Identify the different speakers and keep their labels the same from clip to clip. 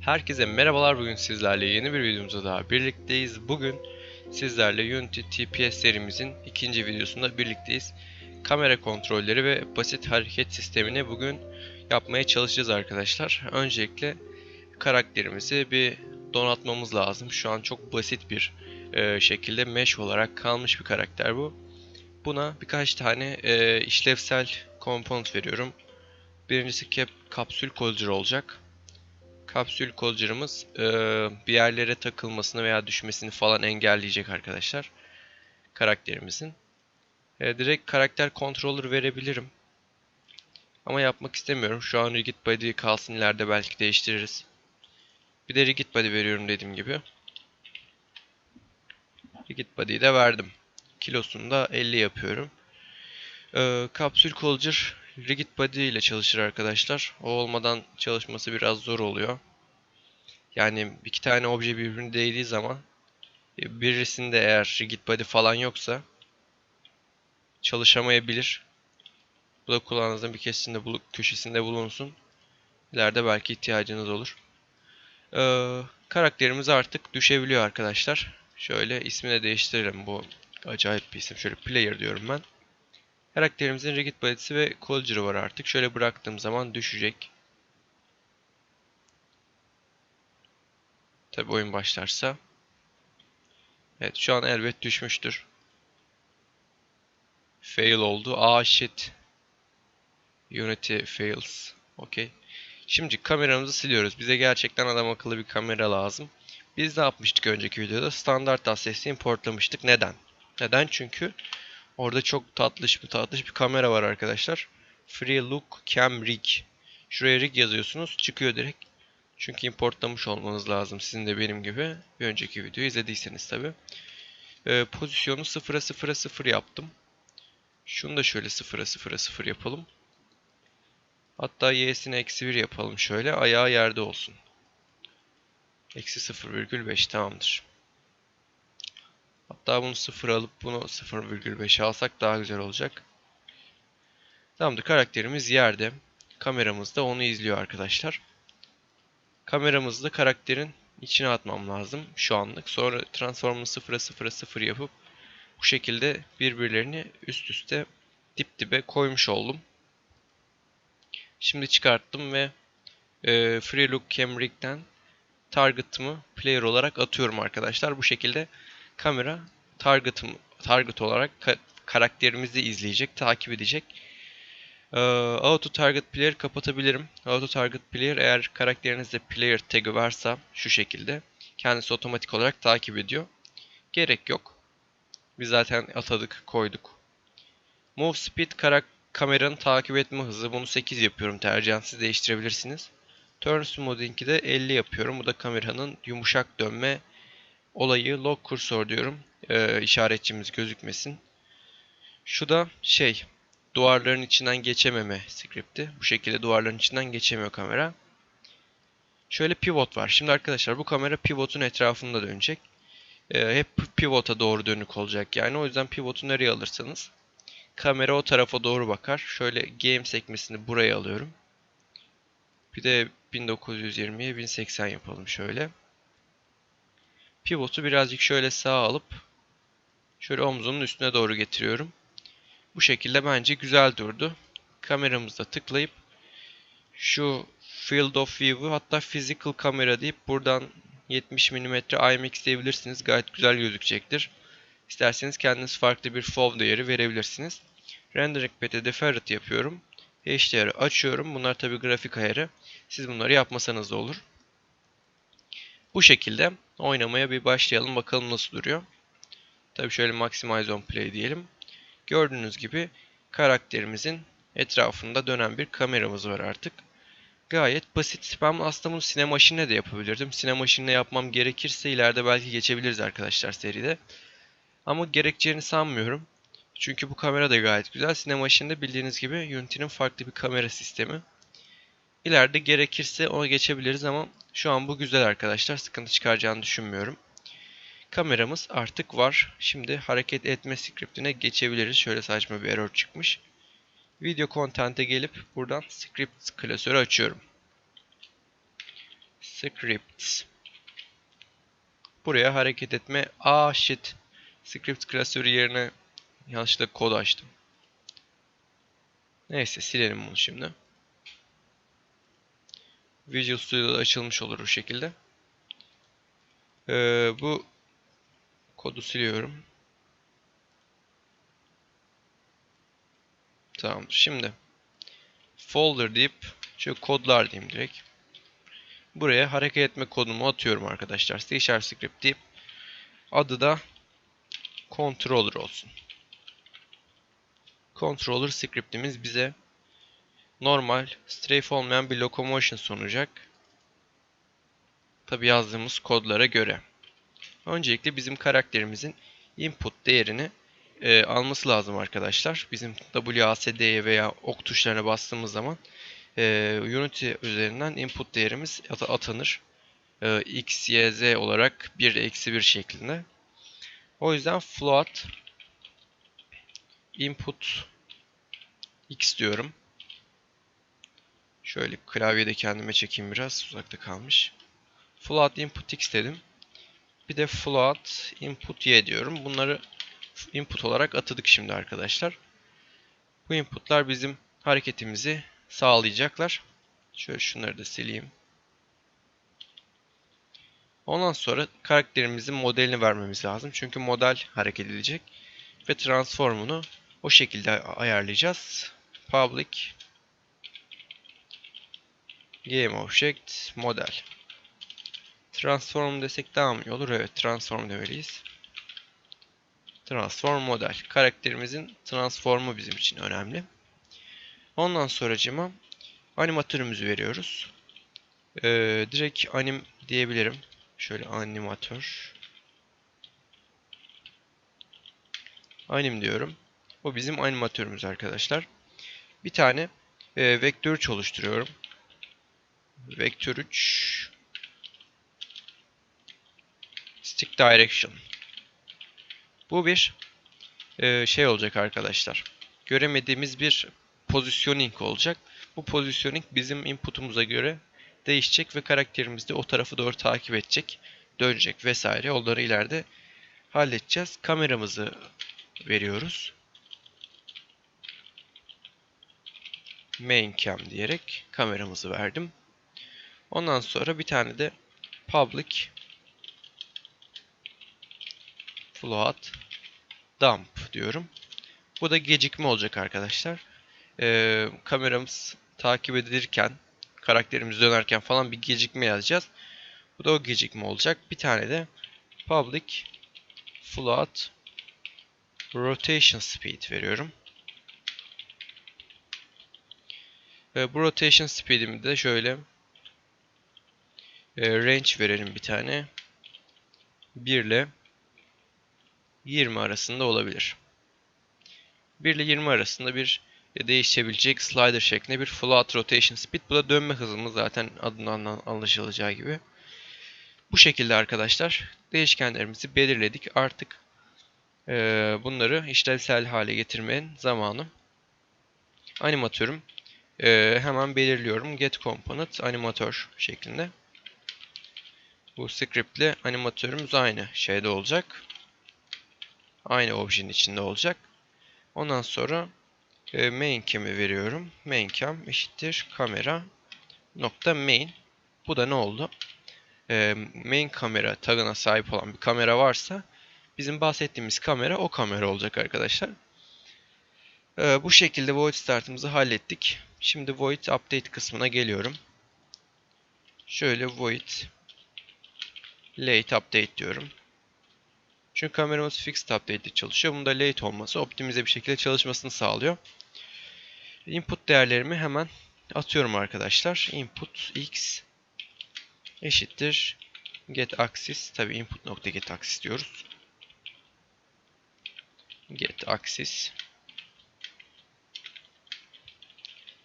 Speaker 1: Herkese merhabalar bugün sizlerle yeni bir videomuzda daha birlikteyiz. Bugün sizlerle Unity TPS serimizin ikinci videosunda birlikteyiz. Kamera kontrolleri ve basit hareket sistemini bugün yapmaya çalışacağız arkadaşlar. Öncelikle karakterimizi bir donatmamız lazım. Şu an çok basit bir e, şekilde mesh olarak kalmış bir karakter bu. Buna birkaç tane e, işlevsel component veriyorum. Birincisi kapsül collider olacak. Kapsül collider'ımız e, bir yerlere takılmasını veya düşmesini falan engelleyecek arkadaşlar. Karakterimizin. E, direkt karakter controller verebilirim. Ama yapmak istemiyorum. Şu an rigid body kalsın ileride belki değiştiririz. Bir de rigid body veriyorum dediğim gibi. Rigid body'yi de verdim. Kilosunu da 50 yapıyorum. E, kapsül collider rigid body ile çalışır arkadaşlar. O olmadan çalışması biraz zor oluyor. Yani iki tane obje birbirine değdiği zaman e, birisinde eğer rigid body falan yoksa çalışamayabilir. Bu da kulağınızın bir köşesinde, bul köşesinde bulunsun. İleride belki ihtiyacınız olur. Ee, karakterimiz artık düşebiliyor arkadaşlar. Şöyle ismini değiştirelim. Bu acayip bir isim. Şöyle player diyorum ben. Karakterimizin rigid body'si ve collider'ı var artık. Şöyle bıraktığım zaman düşecek. Tabi oyun başlarsa. Evet şu an elbet düşmüştür. Fail oldu. Aa shit. Unity fails. Okey. Şimdi kameramızı siliyoruz. Bize gerçekten adam akıllı bir kamera lazım. Biz ne yapmıştık önceki videoda? Standart Assets'i importlamıştık. Neden? Neden? Çünkü orada çok tatlış bir tatlış bir kamera var arkadaşlar. Free Look Cam Rig. Şuraya rig yazıyorsunuz. Çıkıyor direkt. Çünkü importlamış olmanız lazım sizin de benim gibi. Bir önceki videoyu izlediyseniz tabi. Ee, pozisyonu 0'a 0'a 0 yaptım. Şunu da şöyle 0'a 0'a 0 yapalım. Hatta y'sini eksi 1 yapalım şöyle. Ayağı yerde olsun. Eksi 0,5 tamamdır. Hatta bunu 0 alıp bunu 0,5 alsak daha güzel olacak. Tamamdır. Karakterimiz yerde. Kameramız da onu izliyor arkadaşlar. Kameramızı karakterin içine atmam lazım şu anlık. Sonra transform'u 0'a 0'a 0 yapıp bu şekilde birbirlerini üst üste dip dibe koymuş oldum. Şimdi çıkarttım ve e, Free Look Cam Rig'den target'ımı player olarak atıyorum arkadaşlar. Bu şekilde kamera target'ım target olarak ka karakterimizi izleyecek, takip edecek. Ee, Auto Target Player kapatabilirim. Auto Target Player eğer karakterinizde player tag'i varsa şu şekilde kendisi otomatik olarak takip ediyor. Gerek yok. Biz zaten atadık, koyduk. Move Speed kameranın takip etme hızı. Bunu 8 yapıyorum. Tercihen değiştirebilirsiniz. Turn Smoothing'i de 50 yapıyorum. Bu da kameranın yumuşak dönme olayı. Lock Cursor diyorum. Ee, işaretçimiz gözükmesin. Şu da şey duvarların içinden geçememe skripti. Bu şekilde duvarların içinden geçemiyor kamera. Şöyle pivot var. Şimdi arkadaşlar bu kamera pivotun etrafında dönecek. Ee, hep pivota doğru dönük olacak yani. O yüzden pivotu nereye alırsanız kamera o tarafa doğru bakar. Şöyle game sekmesini buraya alıyorum. Bir de 1920'ye 1080 yapalım şöyle. Pivotu birazcık şöyle sağa alıp şöyle omzumun üstüne doğru getiriyorum. Bu şekilde bence güzel durdu. Kameramızda tıklayıp şu Field of View'u hatta Physical kamera deyip buradan 70 mm IMX diyebilirsiniz. Gayet güzel gözükecektir. İsterseniz kendiniz farklı bir FOV değeri verebilirsiniz. Rendering Path'e Deferred yapıyorum. HDR'ı açıyorum. Bunlar tabi grafik ayarı. Siz bunları yapmasanız da olur. Bu şekilde oynamaya bir başlayalım. Bakalım nasıl duruyor. Tabi şöyle Maximize on Play diyelim. Gördüğünüz gibi karakterimizin etrafında dönen bir kameramız var artık. Gayet basit. Ben aslında bunu Cinemagine'le de yapabilirdim. Cinemagine'le yapmam gerekirse ileride belki geçebiliriz arkadaşlar seride. Ama gerekeceğini sanmıyorum. Çünkü bu kamera da gayet güzel. Cinemagine'de bildiğiniz gibi Unity'nin farklı bir kamera sistemi. İleride gerekirse ona geçebiliriz ama şu an bu güzel arkadaşlar. Sıkıntı çıkaracağını düşünmüyorum. Kameramız artık var. Şimdi hareket etme scriptine geçebiliriz. Şöyle saçma bir error çıkmış. Video content'e gelip buradan script klasörü açıyorum. scripts. Buraya hareket etme. Aa shit. Script klasörü yerine yanlışlıkla kod açtım. Neyse silelim bunu şimdi. Visual Studio'da açılmış olur bu şekilde. Ee, bu kodu siliyorum. Tamam. Şimdi folder deyip şöyle kodlar diyeyim direkt. Buraya hareket etme kodumu atıyorum arkadaşlar. C script deyip adı da controller olsun. Controller scriptimiz bize normal strafe olmayan bir locomotion sunacak. Tabi yazdığımız kodlara göre. Öncelikle bizim karakterimizin input değerini e, alması lazım arkadaşlar. Bizim WASD'ye veya ok tuşlarına bastığımız zaman e, Unity üzerinden input değerimiz at atanır. E, x, y, z olarak 1 eksi 1 şeklinde. O yüzden float input x diyorum. Şöyle klavyede kendime çekeyim biraz. Uzakta kalmış. Float input x dedim. Bir de float input y diyorum. Bunları input olarak atadık şimdi arkadaşlar. Bu inputlar bizim hareketimizi sağlayacaklar. Şöyle şunları da sileyim. Ondan sonra karakterimizin modelini vermemiz lazım. Çünkü model hareket edecek. Ve transformunu o şekilde ayarlayacağız. Public Game Object Model. Transform desek daha mı iyi olur? Evet, transform demeliyiz. Transform model. Karakterimizin transformu bizim için önemli. Ondan sonracıma animatörümüzü veriyoruz. Ee, direkt anim diyebilirim. Şöyle animatör. Anim diyorum. Bu bizim animatörümüz arkadaşlar. Bir tane e, vektör 3 oluşturuyorum. Vektör 3 Stick Direction. Bu bir e, şey olacak arkadaşlar. Göremediğimiz bir positioning olacak. Bu positioning bizim inputumuza göre değişecek ve karakterimiz de o tarafı doğru takip edecek, dönecek vesaire. Onları ileride halledeceğiz. Kameramızı veriyoruz. Main cam diyerek kameramızı verdim. Ondan sonra bir tane de public float dump diyorum. Bu da gecikme olacak arkadaşlar. Ee, kameramız takip edilirken, karakterimiz dönerken falan bir gecikme yazacağız. Bu da o gecikme olacak. Bir tane de public float rotation speed veriyorum. Ve bu rotation speed'imi de şöyle e, range verelim bir tane. 1 ile 20 arasında olabilir. 1 ile 20 arasında bir değişebilecek slider şeklinde bir float rotation speed. Bu da dönme hızımız zaten adından anlaşılacağı gibi. Bu şekilde arkadaşlar değişkenlerimizi belirledik. Artık e, bunları işlevsel hale getirmenin zamanı. Animatörüm e, hemen belirliyorum. Get component animatör şeklinde. Bu script ile animatörümüz aynı şeyde olacak. Aynı objenin içinde olacak. Ondan sonra e, main cam'i veriyorum. Main cam eşittir kamera nokta main. Bu da ne oldu? E, main kamera tagına sahip olan bir kamera varsa bizim bahsettiğimiz kamera o kamera olacak arkadaşlar. E, bu şekilde void start'ımızı hallettik. Şimdi void update kısmına geliyorum. Şöyle void late update diyorum. Çünkü kameramız fixed update ile çalışıyor. Bunda late olması optimize bir şekilde çalışmasını sağlıyor. Input değerlerimi hemen atıyorum arkadaşlar. Input x eşittir get axis. Tabi input nokta get axis diyoruz. Get axis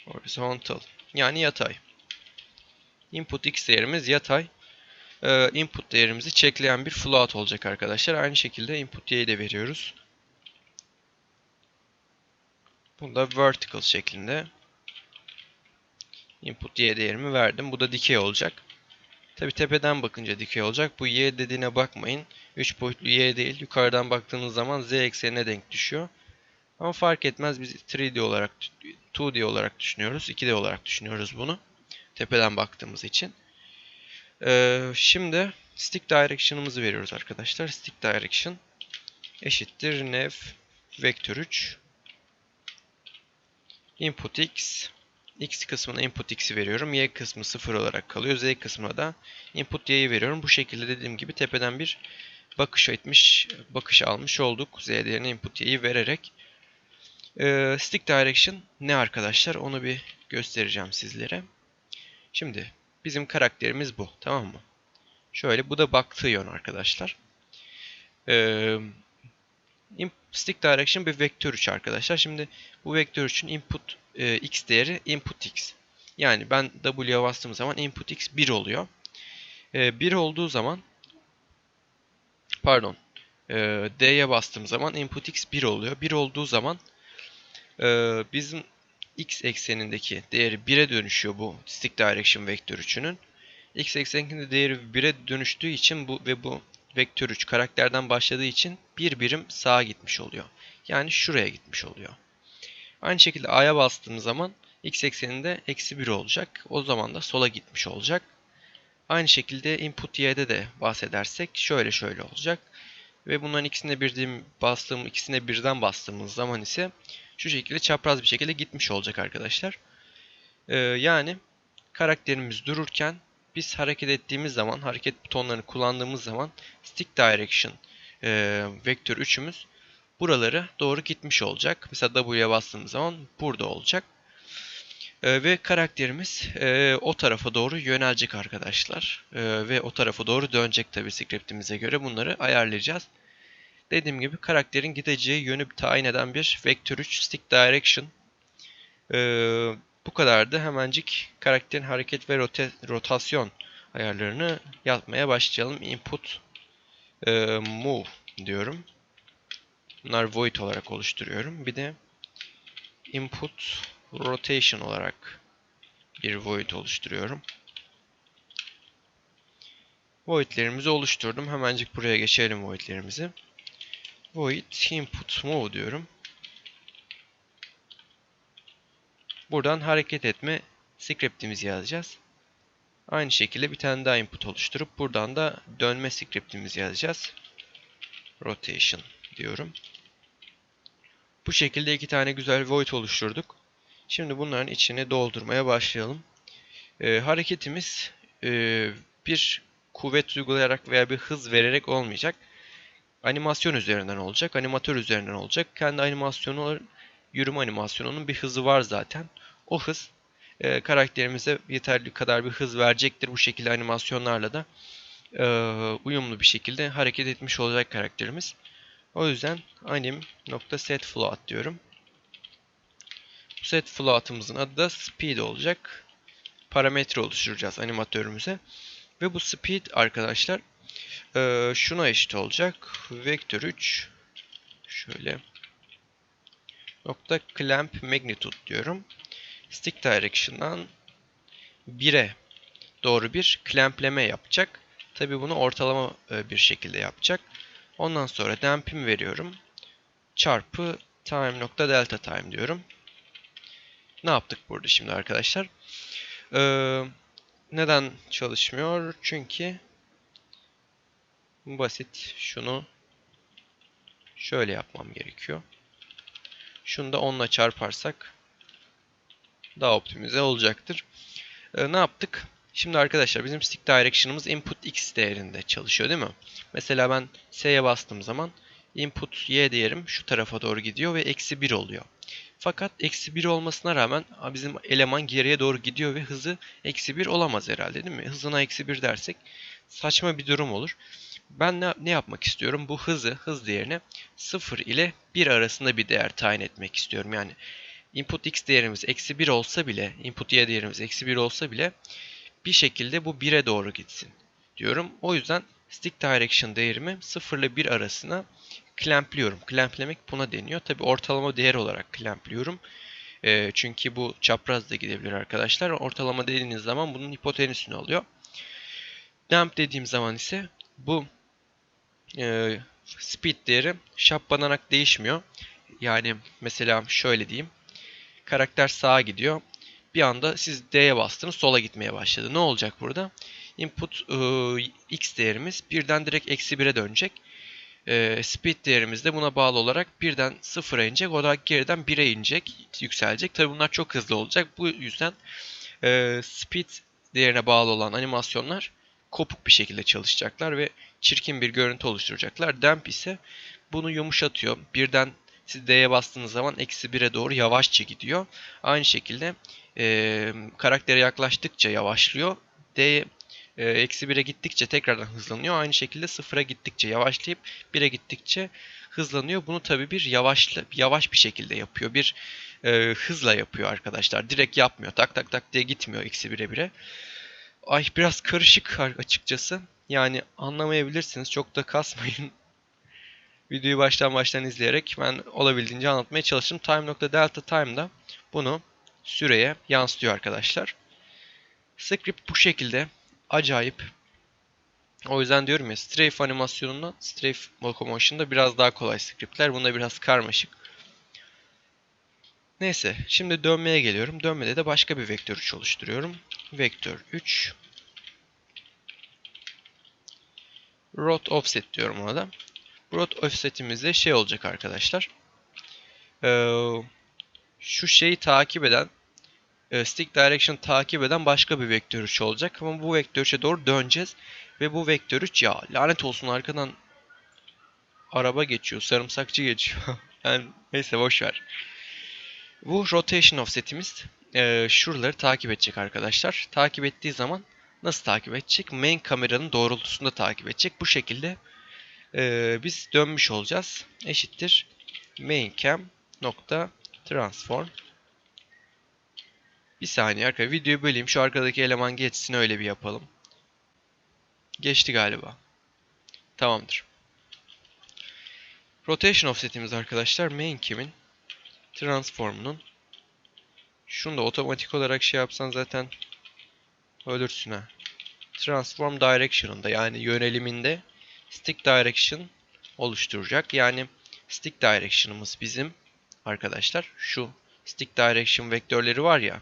Speaker 1: horizontal yani yatay. Input x değerimiz yatay. Ee, input değerimizi checkleyen bir float olacak arkadaşlar. Aynı şekilde input y'yi de veriyoruz. Bunda vertical şeklinde input y değerimi verdim. Bu da dikey olacak. Tabi tepeden bakınca dikey olacak. Bu y dediğine bakmayın. 3 boyutlu y değil. Yukarıdan baktığınız zaman z eksenine denk düşüyor. Ama fark etmez biz 3D olarak 2D olarak düşünüyoruz. 2D olarak düşünüyoruz bunu. Tepeden baktığımız için. Ee, şimdi stick direction'ımızı veriyoruz arkadaşlar. Stick direction eşittir nav vektör 3 input x x kısmına input x'i veriyorum. Y kısmı 0 olarak kalıyor. Z kısmına da input y'yi veriyorum. Bu şekilde dediğim gibi tepeden bir bakış etmiş, bakış almış olduk. Z değerine input y'yi vererek. Ee, stick direction ne arkadaşlar? Onu bir göstereceğim sizlere. Şimdi bizim karakterimiz bu. Tamam mı? Şöyle bu da baktığı yön arkadaşlar. Ee, stick direction bir vektör 3 arkadaşlar. Şimdi bu vektör 3'ün input e, x değeri input x. Yani ben w'ye bastığım zaman input x 1 oluyor. E, 1 olduğu zaman pardon e, d'ye bastığım zaman input x 1 oluyor. 1 olduğu zaman e, bizim x eksenindeki değeri 1'e dönüşüyor bu stick direction vektör 3'ünün. x eksenindeki değeri 1'e dönüştüğü için bu ve bu vektör 3 karakterden başladığı için bir birim sağa gitmiş oluyor. Yani şuraya gitmiş oluyor. Aynı şekilde A'ya bastığım zaman x ekseninde eksi 1 olacak. O zaman da sola gitmiş olacak. Aynı şekilde input y'de de bahsedersek şöyle şöyle olacak. Ve bunların ikisine birden bastığım, ikisine birden bastığımız zaman ise şu şekilde çapraz bir şekilde gitmiş olacak arkadaşlar. Ee, yani karakterimiz dururken biz hareket ettiğimiz zaman, hareket butonlarını kullandığımız zaman stick direction e, vektör 3'ümüz buralara doğru gitmiş olacak. Mesela W'ye bastığımız zaman burada olacak. E, ve karakterimiz e, o tarafa doğru yönelecek arkadaşlar. E, ve o tarafa doğru dönecek tabi scriptimize göre bunları ayarlayacağız. Dediğim gibi karakterin gideceği yönü tayin eden bir vektör 3 stick direction. E, bu kadardı. Hemencik karakterin hareket ve rota rotasyon ayarlarını yapmaya başlayalım. Input e, move diyorum. Bunlar void olarak oluşturuyorum. Bir de input rotation olarak bir void oluşturuyorum. Void'lerimizi oluşturdum. Hemencik buraya geçelim void'lerimizi. Void input move diyorum. Buradan hareket etme scriptimizi yazacağız. Aynı şekilde bir tane daha input oluşturup buradan da dönme scriptimizi yazacağız. Rotation diyorum. Bu şekilde iki tane güzel void oluşturduk. Şimdi bunların içine doldurmaya başlayalım. Ee, hareketimiz e, bir kuvvet uygulayarak veya bir hız vererek olmayacak. Animasyon üzerinden olacak. Animatör üzerinden olacak. Kendi animasyonu, yürüme animasyonunun bir hızı var zaten. O hız e, karakterimize yeterli kadar bir hız verecektir. Bu şekilde animasyonlarla da e, uyumlu bir şekilde hareket etmiş olacak karakterimiz. O yüzden anim.setFloat diyorum. Bu set float'ımızın adı da speed olacak. Parametre oluşturacağız animatörümüze. Ve bu speed arkadaşlar e, şuna eşit olacak. Vektör 3 şöyle nokta clamp magnitude diyorum. Stick direction'dan 1'e doğru bir clampleme yapacak. Tabi bunu ortalama e, bir şekilde yapacak. Ondan sonra dampim veriyorum. Çarpı time nokta delta time diyorum. Ne yaptık burada şimdi arkadaşlar? Ee, neden çalışmıyor? Çünkü basit şunu şöyle yapmam gerekiyor. Şunu da 10'la çarparsak daha optimize olacaktır. Ee, ne yaptık? Şimdi arkadaşlar bizim stick direction'ımız input x değerinde çalışıyor değil mi? Mesela ben s'ye bastığım zaman input y değerim şu tarafa doğru gidiyor ve eksi 1 oluyor. Fakat eksi 1 olmasına rağmen bizim eleman geriye doğru gidiyor ve hızı eksi 1 olamaz herhalde değil mi? Hızına eksi 1 dersek saçma bir durum olur. Ben ne, ne yapmak istiyorum? Bu hızı, hız değerini 0 ile 1 arasında bir değer tayin etmek istiyorum. Yani input x değerimiz eksi 1 olsa bile, input y değerimiz eksi 1 olsa bile bir şekilde bu 1'e doğru gitsin diyorum. O yüzden stick direction değerimi 0 ile 1 arasına clampliyorum. Clamplemek buna deniyor. Tabi ortalama değer olarak clampliyorum. E, çünkü bu çapraz da gidebilir arkadaşlar. Ortalama dediğiniz zaman bunun hipotenüsünü alıyor. Damp dediğim zaman ise bu e, speed değeri şaplanarak değişmiyor. Yani mesela şöyle diyeyim. Karakter sağa gidiyor. Bir anda siz D'ye bastınız sola gitmeye başladı. Ne olacak burada? Input e, x değerimiz birden direkt eksi 1'e dönecek. E, speed değerimiz de buna bağlı olarak birden 0'a inecek. O da geriden 1'e inecek, yükselecek. Tabi bunlar çok hızlı olacak. Bu yüzden e, speed değerine bağlı olan animasyonlar kopuk bir şekilde çalışacaklar ve çirkin bir görüntü oluşturacaklar. Damp ise bunu yumuşatıyor. Birden siz D'ye bastığınız zaman eksi 1'e doğru yavaşça gidiyor. Aynı şekilde e, karaktere yaklaştıkça yavaşlıyor. D eksi 1'e gittikçe tekrardan hızlanıyor. Aynı şekilde 0'a gittikçe yavaşlayıp 1'e gittikçe hızlanıyor. Bunu tabi bir yavaşla, yavaş bir şekilde yapıyor. Bir e, hızla yapıyor arkadaşlar. Direkt yapmıyor. Tak tak tak diye gitmiyor eksi 1'e 1'e. Ay biraz karışık açıkçası. Yani anlamayabilirsiniz. Çok da kasmayın. Videoyu baştan baştan izleyerek ben olabildiğince anlatmaya çalıştım. Time.delta time'da bunu süreye yansıtıyor arkadaşlar. Script bu şekilde acayip. O yüzden diyorum ya strafe animasyonundan strafe locomotion'da biraz daha kolay scriptler. Bunda biraz karmaşık. Neyse şimdi dönmeye geliyorum. Dönmede de başka bir vektör 3 oluşturuyorum. Vektör 3 Rot offset diyorum ona da. Rot offsetimizde şey olacak arkadaşlar. Ee, şu şeyi takip eden e, stick direction takip eden başka bir vektör 3 olacak. Ama bu vektör 3'e doğru döneceğiz. Ve bu vektör 3 ya lanet olsun arkadan araba geçiyor. Sarımsakçı geçiyor. yani neyse boş ver. Bu rotation offsetimiz e, şuraları takip edecek arkadaşlar. Takip ettiği zaman nasıl takip edecek? Main kameranın doğrultusunda takip edecek. Bu şekilde e, biz dönmüş olacağız. Eşittir main cam nokta transform bir saniye arkadaşlar videoyu böleyim. Şu arkadaki eleman geçsin öyle bir yapalım. Geçti galiba. Tamamdır. Rotation offsetimiz arkadaşlar main cam'in transform'unun şunu da otomatik olarak şey yapsan zaten ölürsün ha. Transform direction'ında yani yöneliminde stick direction oluşturacak. Yani stick direction'ımız bizim arkadaşlar şu stick direction vektörleri var ya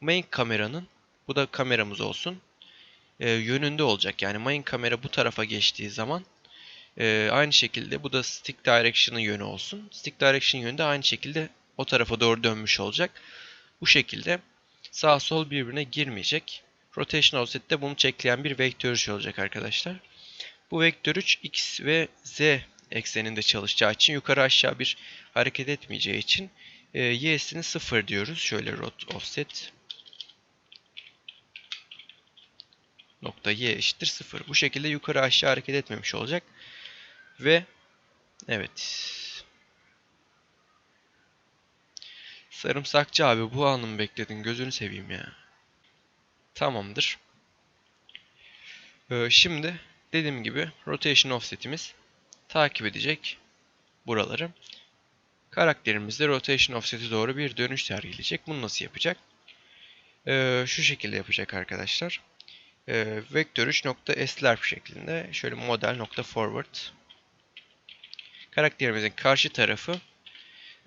Speaker 1: main kameranın bu da kameramız olsun e, yönünde olacak. Yani main kamera bu tarafa geçtiği zaman e, aynı şekilde bu da stick direction'ın yönü olsun. Stick direction yönü de aynı şekilde o tarafa doğru dönmüş olacak. Bu şekilde sağ sol birbirine girmeyecek. Rotation offset'te bunu çekleyen bir vektör 3 olacak arkadaşlar. Bu vektör 3 x ve z ekseninde çalışacağı için yukarı aşağı bir hareket etmeyeceği için e, y'sini 0 diyoruz. Şöyle rot offset nokta y eşittir 0. Bu şekilde yukarı aşağı hareket etmemiş olacak. Ve evet. Sarımsakçı abi bu anı mı bekledin? Gözünü seveyim ya. Tamamdır. Ee, şimdi dediğim gibi rotation offset'imiz takip edecek buraları. Karakterimiz de rotation offset'e doğru bir dönüş sergileyecek. Bunu nasıl yapacak? Ee, şu şekilde yapacak arkadaşlar e, vektör 3.slerp şeklinde şöyle model nokta forward karakterimizin karşı tarafı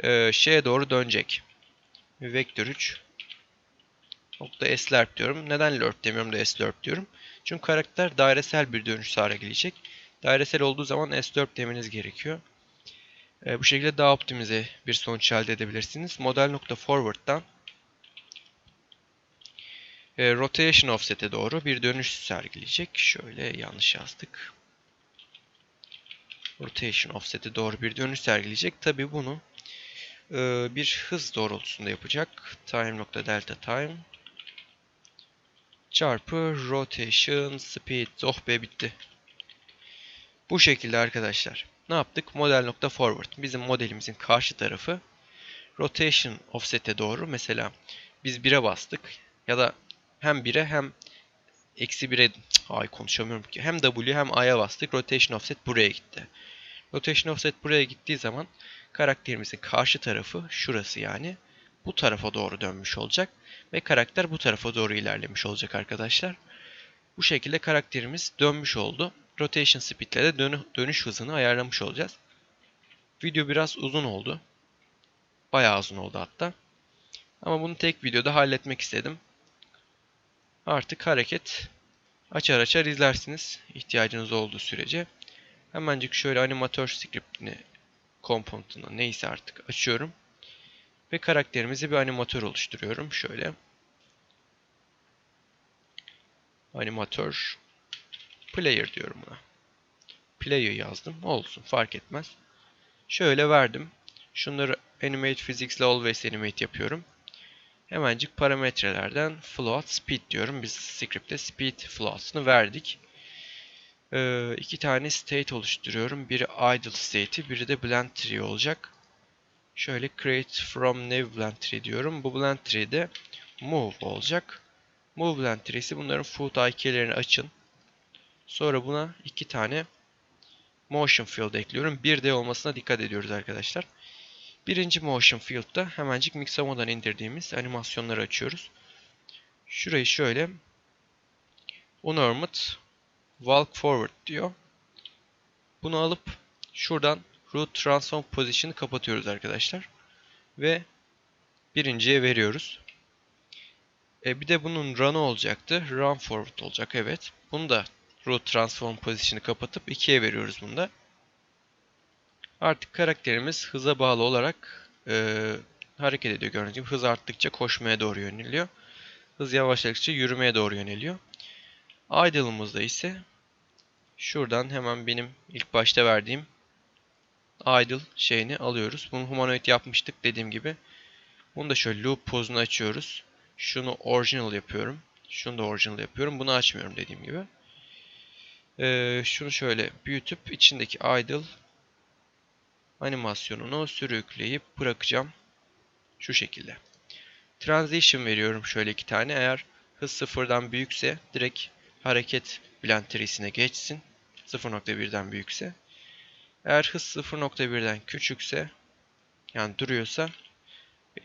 Speaker 1: e, şeye doğru dönecek. Vektör 3 nokta slerp diyorum. Neden lerp demiyorum da slerp diyorum. Çünkü karakter dairesel bir dönüş sergileyecek. Dairesel olduğu zaman slerp demeniz gerekiyor. E, bu şekilde daha optimize bir sonuç elde edebilirsiniz. Model nokta forward'dan e, rotation offset'e doğru bir dönüş sergileyecek. Şöyle yanlış yazdık. Rotation offset'e doğru bir dönüş sergileyecek. Tabi bunu e, bir hız doğrultusunda yapacak. Time nokta delta time çarpı rotation speed. Oh be bitti. Bu şekilde arkadaşlar. Ne yaptık? Model nokta forward. Bizim modelimizin karşı tarafı rotation offset'e doğru mesela biz 1'e bastık ya da hem 1'e hem eksi 1'e ay konuşamıyorum ki. Hem W hem A'ya bastık. Rotation offset buraya gitti. Rotation offset buraya gittiği zaman karakterimizin karşı tarafı şurası yani bu tarafa doğru dönmüş olacak ve karakter bu tarafa doğru ilerlemiş olacak arkadaşlar. Bu şekilde karakterimiz dönmüş oldu. Rotation speed ile de dönü- dönüş hızını ayarlamış olacağız. Video biraz uzun oldu. Bayağı uzun oldu hatta. Ama bunu tek videoda halletmek istedim. Artık hareket açar açar izlersiniz ihtiyacınız olduğu sürece. Hemencik şöyle animatör scriptini komponentini neyse artık açıyorum. Ve karakterimizi bir animatör oluşturuyorum. Şöyle. Animatör player diyorum buna. Player yazdım. Olsun fark etmez. Şöyle verdim. Şunları animate physics ile always animate yapıyorum. Hemencik parametrelerden float speed diyorum. Biz script'te speed float'ını verdik. Ee, iki tane state oluşturuyorum. Biri idle state'i, biri de blend tree olacak. Şöyle create from new blend tree diyorum. Bu blend tree'de move olacak. Move blend tree'si bunların foot IK'lerini açın. Sonra buna iki tane motion field ekliyorum. Bir de olmasına dikkat ediyoruz arkadaşlar. Birinci motion field'da hemencik Mixamo'dan indirdiğimiz animasyonları açıyoruz. Şurayı şöyle Unormed Walk Forward diyor. Bunu alıp şuradan Root Transform Position'ı kapatıyoruz arkadaşlar. Ve birinciye veriyoruz. E bir de bunun run'ı olacaktı. Run Forward olacak evet. Bunu da Root Transform Position'ı kapatıp ikiye veriyoruz bunda. Artık karakterimiz hıza bağlı olarak e, hareket ediyor gördüğünüz gibi. Hız arttıkça koşmaya doğru yöneliyor. Hız yavaşladıkça yürümeye doğru yöneliyor. Idle'ımızda ise şuradan hemen benim ilk başta verdiğim idle şeyini alıyoruz. Bunu humanoid yapmıştık dediğim gibi. Bunu da şöyle loop pozunu açıyoruz. Şunu original yapıyorum. Şunu da original yapıyorum. Bunu açmıyorum dediğim gibi. Ee, şunu şöyle büyütüp içindeki idle animasyonunu sürükleyip bırakacağım. Şu şekilde. Transition veriyorum şöyle iki tane. Eğer hız sıfırdan büyükse direkt hareket blend geçsin. 0.1'den büyükse. Eğer hız 0.1'den küçükse yani duruyorsa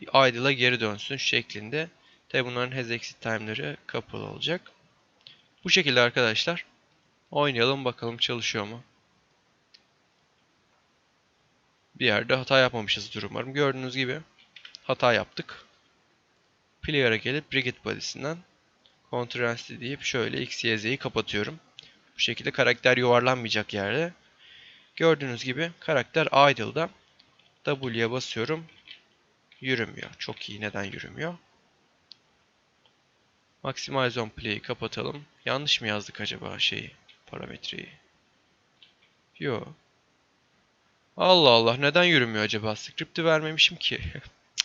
Speaker 1: idle'a geri dönsün şeklinde. Tabi bunların has exit time'ları kapalı olacak. Bu şekilde arkadaşlar. Oynayalım bakalım çalışıyor mu? Bir yerde hata yapmamışızdır umarım. Gördüğünüz gibi hata yaptık. Player'a gelip Rigid Body'sinden Contrast deyip şöyle X, Y, Z'yi kapatıyorum. Bu şekilde karakter yuvarlanmayacak yerde. Gördüğünüz gibi karakter idle'da. W'ye basıyorum. Yürümüyor. Çok iyi. Neden yürümüyor? Maximize on play'i kapatalım. Yanlış mı yazdık acaba şeyi? Parametreyi. Yo. Allah Allah. Neden yürümüyor acaba? Script'i vermemişim ki.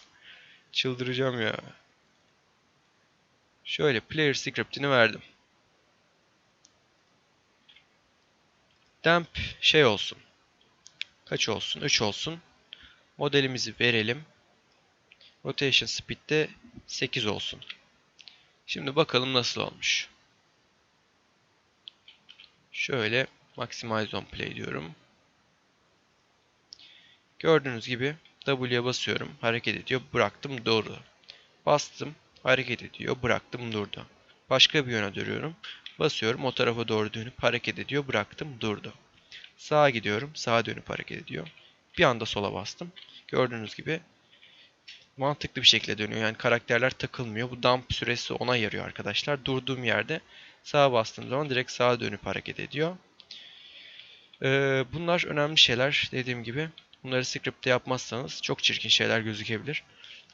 Speaker 1: Çıldıracağım ya. Şöyle player script'ini verdim. Damp şey olsun. Kaç olsun? 3 olsun. Modelimizi verelim. Rotation speed de 8 olsun. Şimdi bakalım nasıl olmuş. Şöyle maximize on play diyorum. Gördüğünüz gibi W'ye basıyorum. Hareket ediyor. Bıraktım doğru. Bastım. Hareket ediyor. Bıraktım durdu. Başka bir yöne dönüyorum. Basıyorum. O tarafa doğru dönüp hareket ediyor. Bıraktım durdu. Sağa gidiyorum. Sağa dönüp hareket ediyor. Bir anda sola bastım. Gördüğünüz gibi mantıklı bir şekilde dönüyor. Yani karakterler takılmıyor. Bu dump süresi ona yarıyor arkadaşlar. Durduğum yerde sağa bastığım zaman direkt sağa dönüp hareket ediyor. Ee, bunlar önemli şeyler. Dediğim gibi bunları script'te yapmazsanız çok çirkin şeyler gözükebilir.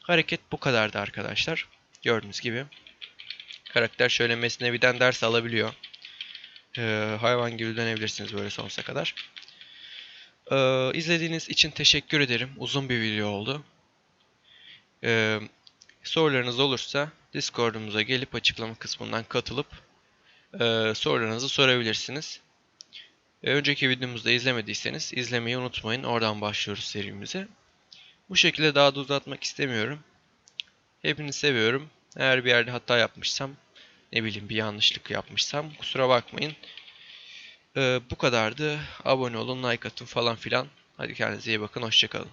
Speaker 1: Hareket bu kadardı arkadaşlar. Gördüğünüz gibi. Karakter şöyle Mesnevi'den ders alabiliyor. Ee, hayvan gibi dönebilirsiniz böyle sonsuza kadar. Ee, izlediğiniz için teşekkür ederim. Uzun bir video oldu. Ee, sorularınız olursa Discord'umuza gelip açıklama kısmından katılıp e, sorularınızı sorabilirsiniz. E, önceki videomuzda izlemediyseniz izlemeyi unutmayın. Oradan başlıyoruz serimize. Bu şekilde daha da uzatmak istemiyorum. Hepinizi seviyorum. Eğer bir yerde hata yapmışsam, ne bileyim bir yanlışlık yapmışsam kusura bakmayın. Ee, bu kadardı. Abone olun, like atın falan filan. Hadi kendinize iyi bakın, hoşçakalın.